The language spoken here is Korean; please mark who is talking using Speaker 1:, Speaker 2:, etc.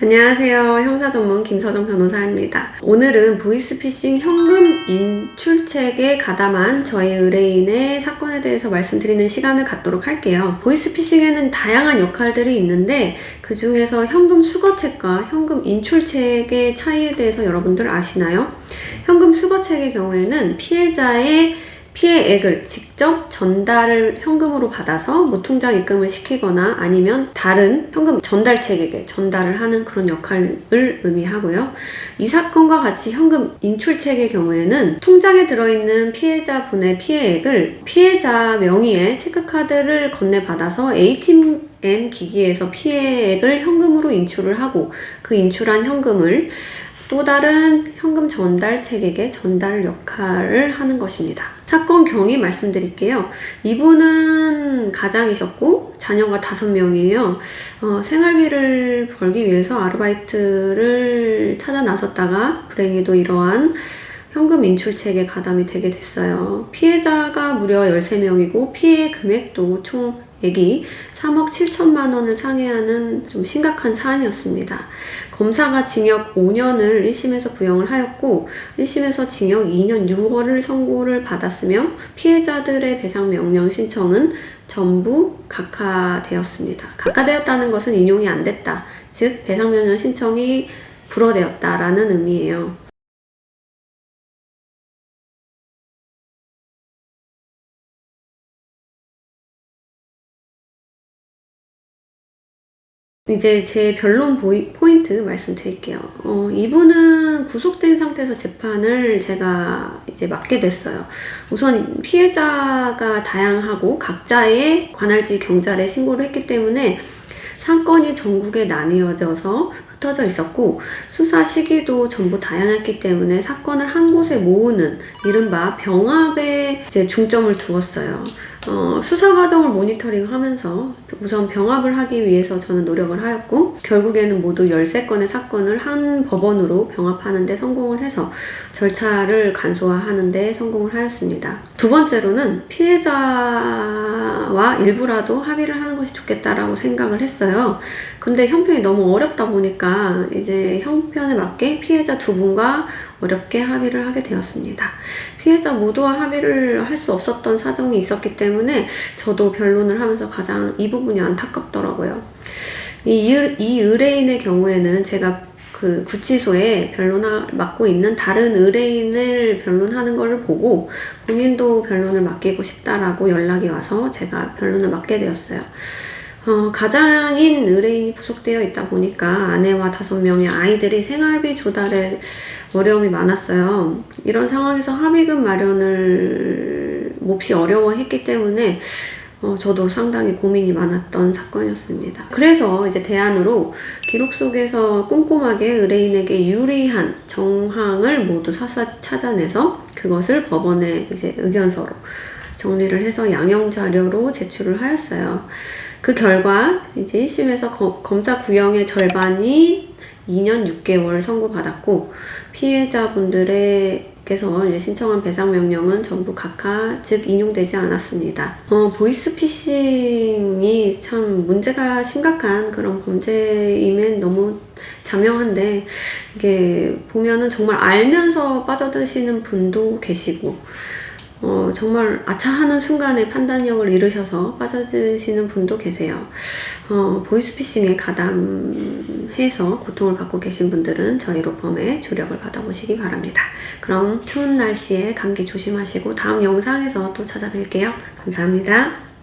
Speaker 1: 안녕하세요. 형사 전문 김서정 변호사입니다. 오늘은 보이스피싱 현금 인출책에 가담한 저희 의뢰인의 사건에 대해서 말씀드리는 시간을 갖도록 할게요. 보이스피싱에는 다양한 역할들이 있는데 그 중에서 현금 수거책과 현금 인출책의 차이에 대해서 여러분들 아시나요? 현금 수거책의 경우에는 피해자의 피해액을 직접 전달을 현금으로 받아서 무통장 입금을 시키거나 아니면 다른 현금 전달책에게 전달을 하는 그런 역할을 의미하고요. 이 사건과 같이 현금 인출책의 경우에는 통장에 들어있는 피해자분의 피해액을 피해자 명의의 체크카드를 건네받아서 ATM 기기에서 피해액을 현금으로 인출을 하고 그 인출한 현금을 또 다른 현금 전달책에게 전달 역할을 하는 것입니다. 사건 경위 말씀드릴게요. 이분은 가장이셨고 자녀가 다섯 명이에요. 어, 생활비를 벌기 위해서 아르바이트를 찾아 나섰다가 불행히도 이러한 현금 인출책에 가담이 되게 됐어요. 피해자가 무려 13명이고 피해 금액도 총 액이 3억 7천만 원을 상회하는 좀 심각한 사안이었습니다. 검사가 징역 5년을 1심에서 구형을 하였고 1심에서 징역 2년 6월을 선고를 받았으며 피해자들의 배상 명령 신청은 전부 각하되었습니다. 각하되었다는 것은 인용이 안 됐다. 즉 배상 명령 신청이 불어되었다라는 의미예요. 이제 제 변론 보이, 포인트 말씀드릴게요. 어, 이분은 구속된 상태에서 재판을 제가 이제 맡게 됐어요. 우선 피해자가 다양하고 각자의 관할지 경찰에 신고를 했기 때문에 사건이 전국에 나뉘어져서 흩어져 있었고 수사 시기도 전부 다양했기 때문에 사건을 한 곳에 모으는 이른바 병합에 이제 중점을 두었어요. 어, 수사 과정을 모니터링 하면서 우선 병합을 하기 위해서 저는 노력을 하였고 결국에는 모두 13건의 사건을 한 법원으로 병합하는 데 성공을 해서 절차를 간소화하는 데 성공을 하였습니다. 두 번째로는 피해자와 일부라도 합의를 하는 것이 좋겠다라고 생각을 했어요. 근데 형편이 너무 어렵다 보니까 이제 형편에 맞게 피해자 두 분과 어렵게 합의를 하게 되었습니다. 피해자 모두와 합의를 할 수 없었던 사정이 있었기 때문에 저도 변론을 하면서 가장 이 부분이 안타깝더라고요. 이, 의- 이 의뢰인의 경우에는 제가 그 구치소에 변론을 맡고 있는 다른 의뢰인을 변론하는 것을 보고 본인도 변론을 맡기고 싶다라고 연락이 와서 제가 변론을 맡게 되었어요. 어, 가장인 의뢰인 이 부속되어 있다 보니까 아내와 다섯 명의 아이들이 생활비 조달에 어려움이 많았어요. 이런 상황에서 합의금 마련을 몹시 어려워했기 때문에 어, 저도 상당히 고민이 많았던 사건이었습니다. 그래서 이제 대안으로 기록 속에서 꼼꼼하게 의뢰인에게 유리한 정황을 모두 샅샅이 찾아내서 그것을 법원에 이제 의견서로 정리를 해서 양형 자료로 제출을 하였어요. 그 결과 이제 1심에서 거- 검사 구형의 절반이 2년 6개월 선고받았고 피해자분들에게서 이제 신청한 배상 명령은 전부 각하 즉 인용되지 않았습니다. 어, 보이스피싱이 참 문제가 심각한 그런 범죄임엔 너무 자명한데 이게 보면은 정말 알면서 빠져드시는 분도 계시고 어, 정말 아차하는 순간에 판단력을 잃으셔서 빠져드시는 분도 계세요. 어, 보이스피싱에 가담해서 고통을 받고 계신 분들은 저희 로펌에 조력을 받아보시기 바랍니다. 그럼 추운 날씨에 감기 조심하시고 다음 영상에서 또 찾아뵐게요. 감사합니다.